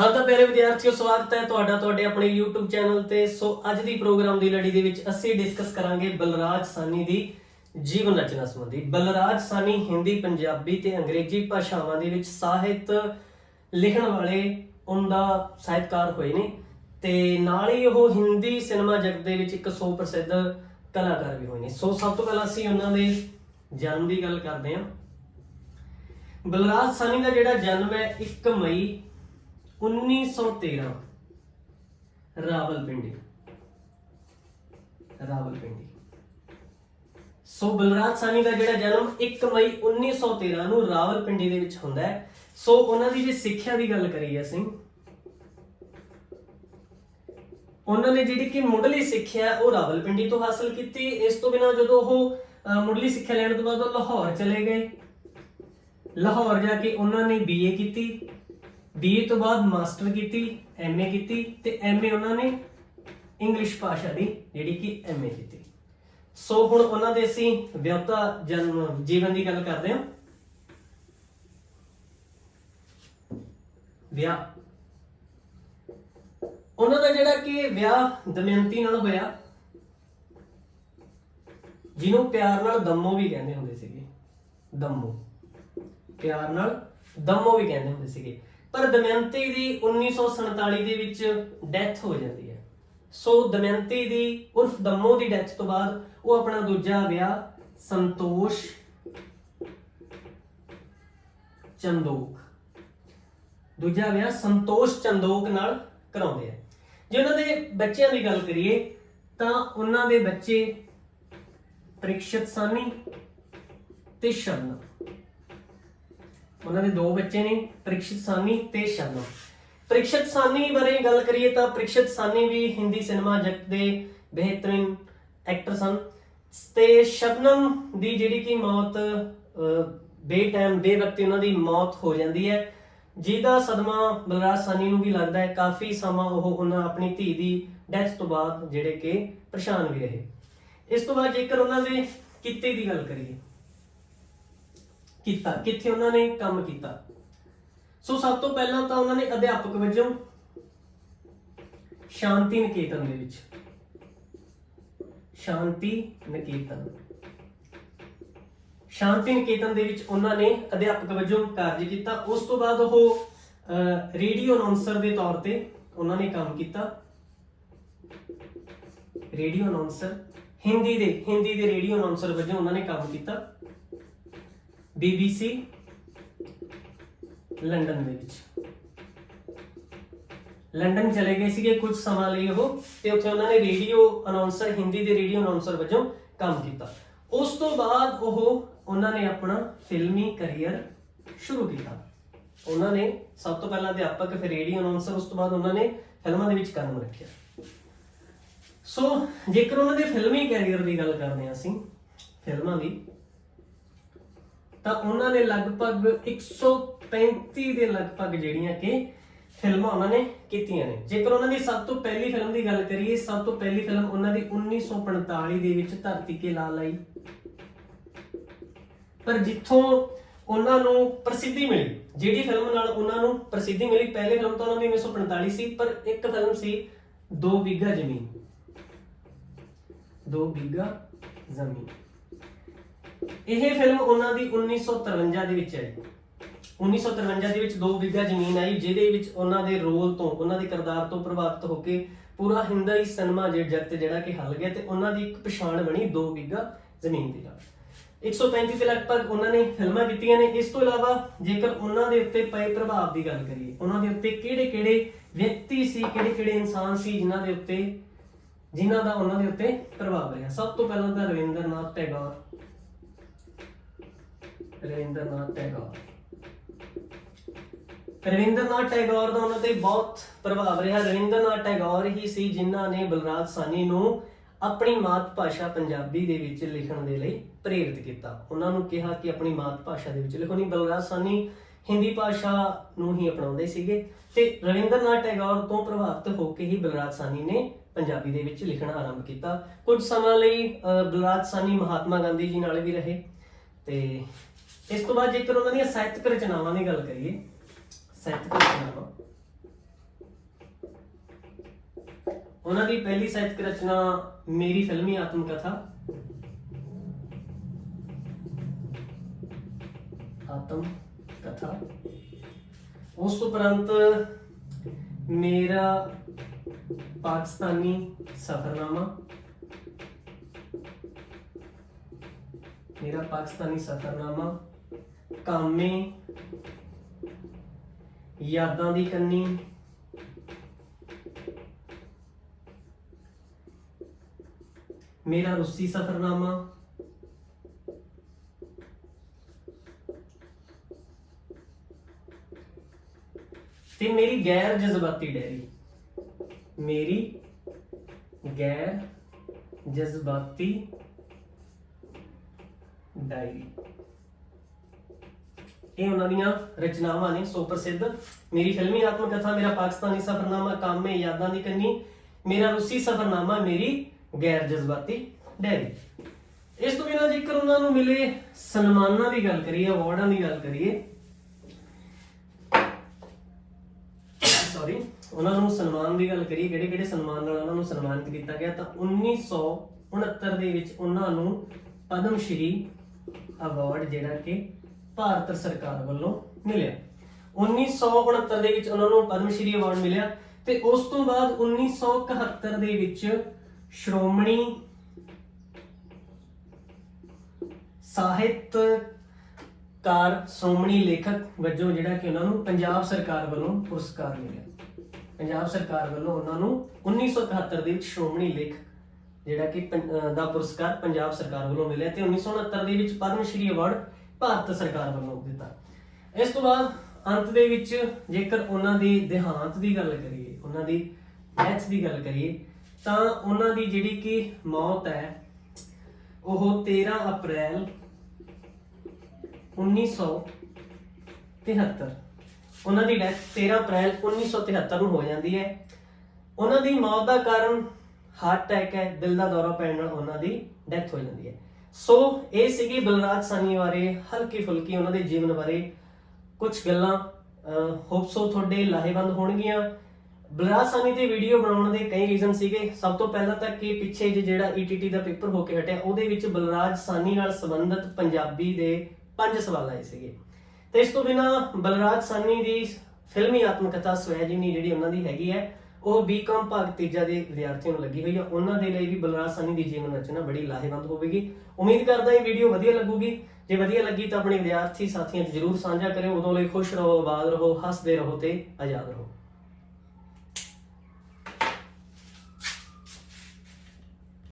ਹਾਂ ਤਾਂ ਪਿਆਰੇ ਵਿਦਿਆਰਥੀਓ, ਸਵਾਗਤ ਹੈ ਤੁਹਾਡਾ, ਤੁਹਾਡੇ ਆਪਣੇ YouTube ਚੈਨਲ ਤੇ। ਸੋ ਅੱਜ ਦੀ ਪ੍ਰੋਗਰਾਮ ਦੀ ਲੜੀ ਦੇ ਵਿੱਚ ਅਸੀਂ ਡਿਸਕਸ ਕਰਾਂਗੇ ਬਲਰਾਜ ਸਾਨੀ ਦੀ ਜੀਵਨ ਰਚਨਾ ਸੰਬੰਧੀ। ਬਲਰਾਜ ਸਾਨੀ ਹਿੰਦੀ, ਪੰਜਾਬੀ ਤੇ ਅੰਗਰੇਜ਼ੀ ਭਾਸ਼ਾਵਾਂ ਦੇ ਵਿੱਚ ਸਾਹਿਤ ਲਿਖਣ ਵਾਲੇ ਉਹਦਾ ਸਾਹਿਤਕਾਰ ਹੋਏ ਨੇ ਤੇ ਨਾਲ ਹੀ ਉਹ ਹਿੰਦੀ ਸਿਨੇਮਾ ਜਗਤ ਦੇ ਵਿੱਚ ਇੱਕ ਸੋ ਪ੍ਰਸਿੱਧ ਕਲਾਕਾਰ ਵੀ ਹੋਏ ਨੇ। ਸੋ ਸਭ ਤੋਂ ਪਹਿਲਾਂ ਅਸੀਂ ਉਹਨਾਂ ਦੇ ਜਨਮ ਦੀ ਗੱਲ ਕਰਦੇ ਹਾਂ। ਬਲਰਾਜ ਸਾਨੀ ਦਾ ਜਿਹੜਾ ਜਨਮ ਹੈ 1 ਮਈ 1913 ਰਾਵਲਪਿੰਡੀ। ਰਾਵਲਪਿੰਡੀ। ਸੋ ਬਲਰਾਜ ਸਾਨੀ ਦਾ ਜਿਹੜਾ ਜਨਮ 1 ਮਈ 1913 ਨੂੰ ਰਾਵਲਪਿੰਡੀ ਦੇ ਵਿੱਚ ਹੁੰਦਾ ਹੈ। ਸੋ ਉਹਨਾਂ ਦੀ ਜੇ ਸਿੱਖਿਆ ਦੀ ਗੱਲ ਕਰੀਏ ਅਸੀਂ ਉਹਨਾਂ ਨੇ ਜਿਹੜੀ ਕਿ ਮੁੱਢਲੀ ਸਿੱਖਿਆ ਹੈ, ਉਹ ਰਾਵਲਪਿੰਡੀ ਤੋਂ ਹਾਸਲ ਕੀਤੀ। ਇਸ ਤੋਂ ਬਿਨਾਂ ਜਦੋਂ ਉਹ ਮੁੱਢਲੀ ਸਿੱਖਿਆ ਲੈਣ ਤੋਂ ਬਾਅਦ ਉਹ ਲਾਹੌਰ ਚਲੇ ਗਏ। ਲਾਹੌਰ ਜਾ ਕੇ ਉਹਨਾਂ ਨੇ ਬੀਏ ਕੀਤੀ। ਬੀਏ ਤੋਂ ਬਾਅਦ ਮਾਸਟਰ ਕੀਤੀ ਐਮਏ ਕੀਤੀ ਤੇ ਐਮਏ ਉਹਨਾਂ ਨੇ ਇੰਗਲਿਸ਼ ਭਾਸ਼ਾ ਦੀ ਜਿਹੜੀ ਕਿ ਐਮਏ ਕੀਤੀ। ਸੋ ਹੁਣ ਉਹਨਾਂ ਦੇ ਅਸੀਂ ਵਿਆਹਤਾ ਜਨਮ ਜੀਵਨ ਦੀ ਗੱਲ ਕਰਦੇ ਹਾਂ। ਵਿਆਹ। ਉਹਨਾਂ ਦਾ ਜਿਹੜਾ ਕਿ ਵਿਆਹ ਦਮਯੰਤੀ ਨਾਲ ਹੋਇਆ, ਜਿਹਨੂੰ ਪਿਆਰ ਨਾਲ ਦਮੋ ਵੀ ਕਹਿੰਦੇ ਹੁੰਦੇ ਸੀਗੇ। ਦਮੋ। ਪਿਆਰ ਨਾਲ ਦਮੋ ਵੀ ਕਹਿੰਦੇ ਹੁੰਦੇ ਸੀਗੇ। ਪਰ ਦਮਯੰਤੀ ਦੀ 1947 ਦੇ ਵਿੱਚ ਡੈਥ ਹੋ ਜਾਂਦੀ ਹੈ। ਸੋ ਦਮਯੰਤੀ ਦੀ ਉਰਫ ਦਮੋ ਦੀ ਡੈਥ ਤੋਂ ਬਾਅਦ ਉਹ ਆਪਣਾ ਦੂਜਾ ਵਿਆਹ ਸੰਤੋਸ਼ ਚੰਦੋਕ, ਦੂਜਾ ਵਿਆਹ ਸੰਤੋਸ਼ ਚੰਦੋਕ ਨਾਲ ਕਰਾਉਂਦੇ ਆ। ਜੇ ਉਹਨਾਂ ਦੇ ਬੱਚਿਆਂ ਦੀ ਗੱਲ ਕਰੀਏ, ਤਾਂ ਉਹਨਾਂ ਦੇ ਬੱਚੇ ਪ੍ਰੀਕਸ਼ਤ ਸਾਨੀ ਤੇ ਸ਼ਬਨਮ ਉਹਨਾਂ ਦੇ ਦੋ ਬੱਚੇ ਨੇ ਪ੍ਰੀਕਸ਼ਿਤ ਸਾਨੀ ਤੇ ਸ਼ਬਨਮ ਪ੍ਰੀਕਸ਼ਿਤ ਸਾਨੀ ਬਾਰੇ ਗੱਲ ਕਰੀਏ ਤਾਂ ਪ੍ਰੀਕਸ਼ਿਤ ਸਾਨੀ ਵੀ ਹਿੰਦੀ ਸਿਨੇਮਾ ਜਗਤ ਦੇ ਬਿਹਤਰੀਨ ਐਕਟਰ ਸਨ ਤੇ ਸ਼ਬਨਮ ਦੀ ਜਿਹੜੀ ਕਿ ਮੌਤ ਅਹ, ਬੇ ਬੇਵਕਤੀ ਉਹਨਾਂ ਦੀ ਮੌਤ ਹੋ ਜਾਂਦੀ ਹੈ। ਜਿਹਦਾ ਸਦਮਾ ਬਲਰਾਜ ਸਾਨੀ ਨੂੰ ਵੀ ਲੱਗਦਾ ਹੈ। ਕਾਫੀ ਸਮਾਂ ਉਹ ਉਹਨਾਂ ਆਪਣੀ ਧੀ ਦੀ ਡੈਥ ਤੋਂ ਬਾਅਦ ਜਿਹੜੇ ਕਿ ਪਰੇਸ਼ਾਨ ਵੀ ਰਹੇ। ਇਸ ਤੋਂ ਬਾਅਦ ਜੇਕਰ ਉਹਨਾਂ ਦੇ ਕਿੱਤੇ ਦੀ ਗੱਲ ਕਰੀਏ ਕੀਤਾ ਕਿੱਥੇ ਉਹਨਾਂ ਨੇ ਕੰਮ ਕੀਤਾ। ਸੋ ਸਭ ਤੋਂ ਪਹਿਲਾਂ ਤਾਂ ਉਹਨਾਂ ਨੇ ਅਧਿਆਪਕ ਵਜੋਂ ਸ਼ਾਂਤੀ ਨਿਕੇਤਨ ਦੇ ਵਿੱਚ। ਸ਼ਾਂਤੀ ਨਿਕੇਤਨ। ਸ਼ਾਂਤੀ ਨਿਕੇਤਨ ਦੇ ਵਿੱਚ ਉਹਨਾਂ ਨੇ ਅਧਿਆਪਕ ਵਜੋਂ ਕਾਰਜ ਕੀਤਾ। ਉਸ ਤੋਂ ਬਾਅਦ ਉਹ ਅਹ, ਰੇਡੀਓ ਅਨਾਉਂਸਰ ਦੇ ਤੌਰ ਤੇ ਉਹਨਾਂ ਨੇ ਕੰਮ ਕੀਤਾ। ਰੇਡੀਓ ਅਨਾਉਂਸਰ ਹਿੰਦੀ ਦੇ ਹਿੰਦੀ ਦੇ ਰੇਡੀਓ ਅਨਾਉਂਸਰ ਵਜੋਂ ਉਹਨਾਂ ਨੇ ਕੰਮ ਕੀਤਾ। BBC ਲੰਡਨ ਦੇ ਵਿੱਚ। ਲੰਡਨ ਚਲੇ ਗਏ ਸੀਗੇ ਕੁਝ ਸਮਾਂ ਲਈ ਉਹ, ਤੇ ਉੱਥੇ ਉਹਨਾਂ ਨੇ ਰੇਡੀਓ ਅਨਾਉਂਸਰ ਹਿੰਦੀ ਦੇ ਰੇਡੀਓ ਅਨਾਉਂਸਰ ਵਜੋਂ ਕੰਮ ਕੀਤਾ। ਉਸ ਤੋਂ ਬਾਅਦ ਉਹ ਉਹਨਾਂ ਨੇ ਆਪਣਾ ਫਿਲਮੀ ਕੈਰੀਅਰ ਸ਼ੁਰੂ ਕੀਤਾ। ਉਹਨਾਂ ਨੇ ਸਭ ਤੋਂ ਪਹਿਲਾਂ ਅਧਿਆਪਕ, ਫਿਰ ਰੇਡੀਓ ਅਨਾਉਂਸਰ ਉਸ ਤੋਂ ਬਾਅਦ ਉਹਨਾਂ ਨੇ ਫਿਲਮਾਂ ਦੇ ਵਿੱਚ ਕਦਮ ਰੱਖਿਆ। ਸੋ ਜੇਕਰ ਉਹਨਾਂ ਦੇ ਫਿਲਮੀ ਕੈਰੀਅਰ ਦੀ ਗੱਲ ਕਰਦੇ ਹਾਂ ਅਸੀਂ, ਫਿਲਮਾਂ ਦੀ ਤਾਂ ਉਹਨਾਂ ਨੇ ਲਗਭਗ 135 ਦੇ ਲਗਭਗ ਜਿਹੜੀਆਂ ਕਿ ਫਿਲਮਾਂ ਉਹਨਾਂ ਨੇ ਕੀਤੀਆਂ ਨੇ। ਜੇਕਰ ਉਹਨਾਂ ਦੀ ਸਭ ਤੋਂ ਪਹਿਲੀ ਫਿਲਮ ਦੀ ਗੱਲ ਕਰੀਏ, ਸਭ ਤੋਂ ਪਹਿਲੀ ਫਿਲਮ ਉਹਨਾਂ ਦੀ 1945 ਦੇ ਵਿੱਚ ਧਰਤੀ ਕੇ ਲਾਲ ਆਈ। ਪਰ ਜਿੱਥੋਂ ਉਹਨਾਂ ਨੂੰ ਪ੍ਰਸਿੱਧੀ ਮਿਲੀ, ਜਿਹੜੀ ਫਿਲਮ ਨਾਲ ਉਹਨਾਂ ਨੂੰ ਪ੍ਰਸਿੱਧੀ ਮਿਲੀ, ਪਹਿਲੀ ਫਿਲਮ ਤਾਂ ਉਹਨਾਂ ਦੀ 1945 ਸੀ ਪਰ ਇੱਕ ਫਿਲਮ ਸੀ 2 ਬਿੱਗਾ ਜ਼ਮੀਨ। 2 ਬਿੱਗਾ ਜ਼ਮੀਨ। ਇਹ ਫਿਲਮ ਉਹਨਾਂ ਦੀ 1953 ਦੇ ਵਿੱਚ ਆਈ 1953 ਦੇ ਵਿੱਚ 2 ਬਿੱਗਾ ਜ਼ਮੀਨ ਆਈ, ਜਿਹਦੇ ਵਿੱਚ ਉਹਨਾਂ ਦੇ ਰੋਲ ਤੋਂ, ਉਹਨਾਂ ਦੇ ਕਿਰਦਾਰ ਤੋਂ ਪ੍ਰਭਾਵਿਤ ਹੋ ਕੇ ਪੂਰਾ ਹਿੰਦੀ ਸਿਨੇਮਾ ਜਗਤ ਜਿਹੜਾ ਕਿ ਹੱਲ ਗਿਆ ਤੇ ਉਹਨਾਂ ਦੀ ਇੱਕ ਪਛਾਣ ਬਣੀ 2 ਬਿੱਗਾ ਜ਼ਮੀਨ ਦੇ ਨਾਲ 135 ਦੇ ਲਗਭਗ ਉਹਨਾਂ ਨੇ ਫਿਲਮਾਂ ਕੀਤੀਆਂ ਨੇ। ਇਸ ਤੋਂ ਇਲਾਵਾ ਜੇਕਰ ਉਹਨਾਂ ਦੇ ਉੱਤੇ ਪਏ ਪ੍ਰਭਾਵ ਦੀ ਗੱਲ ਕਰੀਏ, ਉਹਨਾਂ ਦੇ ਉੱਤੇ ਕਿਹੜੇ-ਕਿਹੜੇ ਵਿਅਕਤੀ ਸੀ, ਕਿਹੜੇ-ਕਿਹੜੇ ਇਨਸਾਨ ਸੀ ਜਿਨ੍ਹਾਂ ਦੇ ਉੱਤੇ, ਜਿਨ੍ਹਾਂ ਦਾ ਉਹਨਾਂ ਦੇ ਉੱਤੇ ਪ੍ਰਭਾਵ ਰਿਹਾ? ਸਭ ਤੋਂ ਪਹਿਲਾਂ ਤਾਂ ਰਵਿੰਦਰਨਾਥ ਟੈਗੋਰ। ਰਵਿੰਦਰਨਾਥ ਟੈਗੋਰ। ਰਵਿੰਦਰਨਾਥ ਟੈਗੋਰ ਦਾ ਉਹਨਾਂ ਤੇ ਬਹੁਤ ਪ੍ਰਭਾਵ ਰਿਹਾ। ਰਵਿੰਦਰਨਾਥ ਟੈਗੋਰ ਹੀ ਸੀ ਜਿਨ੍ਹਾਂ ਨੇ ਬਲਰਾਜ ਸਾਨੀ ਨੂੰ ਆਪਣੀ ਮਾਤ ਭਾਸ਼ਾ ਪੰਜਾਬੀ ਦੇ ਵਿੱਚ ਲਿਖਣ ਦੇ ਲਈ ਪ੍ਰੇਰਿਤ ਕੀਤਾ। ਉਹਨਾਂ ਨੂੰ ਕਿਹਾ ਕਿ ਆਪਣੀ ਮਾਤ ਭਾਸ਼ਾ ਦੇ ਵਿੱਚ ਲਿਖੋ। ਨਹੀਂ ਬਲਰਾਜ ਸਾਨੀ ਹਿੰਦੀ ਭਾਸ਼ਾ ਨੂੰ ਹੀ ਅਪਣਾਉਂਦੇ ਸੀਗੇ ਤੇ ਰਵਿੰਦਰਨਾਥ ਟੈਗੋਰ ਤੋਂ ਪ੍ਰਭਾਵਿਤ ਹੋ ਕੇ ਹੀ ਬਲਰਾਜ ਸਾਨੀ ਨੇ ਪੰਜਾਬੀ ਦੇ ਵਿੱਚ ਲਿਖਣਾ ਆਰੰਭ ਕੀਤਾ। ਕੁਝ ਸਮਾਂ ਲਈ ਅਹ, ਬਲਰਾਜ ਸਾਨੀ ਮਹਾਤਮਾ ਗਾਂਧੀ ਜੀ ਨਾਲ ਵੀ ਰਹੇ ਤੇ ਇਸ ਤੋਂ ਬਾਅਦ ਜੇਕਰ ਉਹਨਾਂ ਦੀਆਂ ਸਾਹਿਤਕ ਰਚਨਾਵਾਂ ਦੀ ਗੱਲ ਕਰੀਏ ਸਾਹਿਤਕ ਰਚਨਾਵਾਂ। ਉਹਨਾਂ ਦੀ ਪਹਿਲੀ ਸਾਹਿਤਕ ਰਚਨਾ ਮੇਰੀ ਫਿਲਮੀ ਆਤਮ ਕਥਾ ਆਤਮ ਕਥਾ ਉਸ ਉਪਰੰਤ ਮੇਰਾ ਪਾਕਿਸਤਾਨੀ ਸਫਰਨਾਮਾ। ਮੇਰਾ ਪਾਕਿਸਤਾਨੀ ਸਫਰਨਾਮਾ। ਕਾਮੇ, ਯਾਦਾਂ ਦੀ ਕੰਨੀ, ਮੇਰਾ ਰੂਸੀ ਸਫਰਨਾਮਾ, ਤੇ ਮੇਰੀ ਗੈਰ ਜਜ਼ਬਾਤੀ ਡੈਰੀ। ਮੇਰੀ ਗੈਰ ਜਜ਼ਬਾਤੀ ਡਾਇਰੀ ਇਹ ਉਹਨਾਂ ਦੀਆਂ ਰਚਨਾਵਾਂ ਨੇ, ਸੋ ਪ੍ਰਸਿੱਧ ਮੇਰੀ ਫਿਲਮੀ ਆਤਮ ਕਥਾ ਮੇਰਾ ਪਾਕਿਸਤਾਨੀ ਸਫਰਨਾਮਾ, ਕਾਮੇ ਯਾਦਾਂ ਦੀ ਕੰਨੀ, ਮੇਰਾ ਰੂਸੀ ਸਫਰਨਾਮਾ, ਮੇਰੀ ਗੈਰ ਜਜ਼ਬਾਤੀ ਡੈਰੀ। ਇਸ ਤੋਂ ਬਿਨਾਂ ਜੇਕਰ ਉਹਨਾਂ ਨੂੰ ਮਿਲੇ ਸਨਮਾਨਾਂ ਦੀ ਗੱਲ ਕਰੀਏ, ਅਵਾਰਡਾਂ ਦੀ ਗੱਲ ਕਰੀਏ ਸੌਰੀ ਉਹਨਾਂ ਨੂੰ ਸਨਮਾਨ ਦੀ ਗੱਲ ਕਰੀਏ, ਕਿਹੜੇ ਕਿਹੜੇ ਸਨਮਾਨ ਨਾਲ ਉਹਨਾਂ ਨੂੰ ਸਨਮਾਨਿਤ ਕੀਤਾ ਗਿਆ, ਤਾਂ 1969 ਦੇ ਵਿੱਚ ਉਹਨਾਂ ਨੂੰ ਪਦਮ ਸ਼੍ਰੀ ਅਵਾਰਡ ਜਿਹੜਾ ਕਿ ਭਾਰਤ ਸਰਕਾਰ ਵੱਲੋਂ ਮਿਲਿਆ। 1969 ਦੇ ਵਿੱਚ ਉਹਨਾਂ ਨੂੰ ਪਦਮ ਸ਼੍ਰੀ ਅਵਾਰਡ ਮਿਲਿਆ ਤੇ ਉਸ ਤੋਂ ਬਾਅਦ 1971 ਦੇ ਵਿੱਚ ਸ਼੍ਰੋਮਣੀ ਸਾਹਿਤਕਾਰ, ਸ਼੍ਰੋਮਣੀ ਲੇਖਕ ਵਜੋਂ ਜਿਹੜਾ ਕਿ ਉਹਨਾਂ ਨੂੰ ਪੰਜਾਬ ਸਰਕਾਰ ਵੱਲੋਂ ਪੁਰਸਕਾਰ ਮਿਲਿਆ। ਪੰਜਾਬ ਸਰਕਾਰ ਵੱਲੋਂ ਉਹਨਾਂ ਨੂੰ 1971 ਦੇ ਵਿੱਚ ਸ਼੍ਰੋਮਣੀ ਲੇਖਕ ਜਿਹੜਾ ਕਿ ਪੰ- ਦਾ ਪੁਰਸਕਾਰ ਪੰਜਾਬ ਸਰਕਾਰ ਵੱਲੋਂ ਮਿਲਿਆ ਤੇ 1969 ਦੇ ਵਿੱਚ ਪਦਮ ਸ਼੍ਰੀ ਅਵਾਰਡ ਭਾਰਤ ਸਰਕਾਰ ਵੱਲੋਂ ਦਿੱਤਾ। ਇਸ ਤੋਂ ਬਾਅਦ ਅੰਤ ਦੇ ਵਿੱਚ ਜੇਕਰ ਉਹਨਾਂ ਦੀ ਦੇਹਾਂਤ ਦੀ ਗੱਲ ਕਰੀਏ, ਉਹਨਾਂ ਦੀ ਡੈਥ ਦੀ ਗੱਲ ਕਰੀਏ, ਤਾਂ ਉਹਨਾਂ ਦੀ ਜਿਹੜੀ ਕਿ ਮੌਤ ਹੈ, ਉਹ 13 ਅਪ੍ਰੈਲ 1973 ਉਹਨਾਂ ਦੀ ਡੈਥ 13 ਅਪ੍ਰੈਲ 1973 ਨੂੰ ਹੋ ਜਾਂਦੀ ਹੈ। ਉਹਨਾਂ ਦੀ ਮੌਤ ਦਾ ਕਾਰਨ ਹਾਰਟ ਅਟੈਕ ਹੈ, ਦਿਲ ਦਾ ਦੌਰਾ ਪੈਣ ਨਾਲ ਉਹਨਾਂ ਦੀ ਡੈਥ ਹੋ ਜਾਂਦੀ ਹੈ। ਸੋ ਇਹ ਸੀਗੀ ਬਲਰਾਜ ਸਾਨੀ ਬਾਰੇ ਹਲਕੀ ਫੁਲਕੀ ਉਹਨਾਂ ਦੇ ਜੀਵਨ ਬਾਰੇ ਕੁਝ ਗੱਲਾਂ। ਹੋਪਸੋ ਤੁਹਾਡੇ ਲਾਹੇਵੰਦ ਹੋਣਗੀਆਂ। ਬਲਰਾਜ ਸਾਨੀ ਤੇ ਵੀਡੀਓ ਬਣਾਉਣ ਦੇ ਕਈ ਰੀਜ਼ਨ ਸੀਗੇ। ਸਭ ਤੋਂ ਪਹਿਲਾਂ ਤਾਂ ਕਿ ਪਿੱਛੇ ਜਿਹੇ ਜਿਹੜਾ ETT ਦਾ ਪੇਪਰ ਹੋ ਕੇ ਹਟਿਆ, ਉਹਦੇ ਵਿੱਚ ਬਲਰਾਜ ਸਾਨੀ ਨਾਲ ਸੰਬੰਧਿਤ ਪੰਜਾਬੀ ਦੇ ਪੰਜ ਸਵਾਲ ਆਏ ਸੀਗੇ। ਤੇ ਇਸ ਤੋਂ ਬਿਨਾ ਬਲਰਾਜ ਸਾਨੀ ਦੀ ਫਿਲਮੀ ਆਤਮਕਥਾ ਸਵੈਜੀਵਨੀ ਜਿਹੜੀ ਉਹਨਾਂ ਦੀ ਹੈਗੀ ਹੈ ਉਹ ਬੀਕਾਮ ਭਾਗ ਤੀਜਾ ਦੇ ਵਿਦਿਆਰਥੀਆਂ ਨੂੰ ਲੱਗੀ ਹੋਈ ਆ। ਉਹਨਾਂ ਦੇ ਲਈ ਵੀ ਬਲਰਾਜ ਸਾਨੀ ਦੀ ਜੀਵਨ ਰਚਨਾ ਬੜੀ ਲਾਹੇਵੰਦ ਹੋਵੇਗੀ। ਉਮੀਦ ਕਰਦਾ ਇਹ ਵੀਡੀਓ ਵਧੀਆ ਲੱਗੂਗੀ। ਜੇ ਵਧੀਆ ਲੱਗੀ ਤਾਂ ਆਪਣੇ ਵਿਦਿਆਰਥੀ ਸਾਥੀਆਂ 'ਚ ਜਰੂਰ ਸਾਂਝਾ ਕਰਿਓ। ਉਦੋਂ ਲਈ ਖੁਸ਼ ਰਹੋ, ਆਬਾਦ ਰਹੋ, ਹੱਸਦੇ ਰਹੋ ਤੇ ਆਜ਼ਾਦ ਰਹੋ।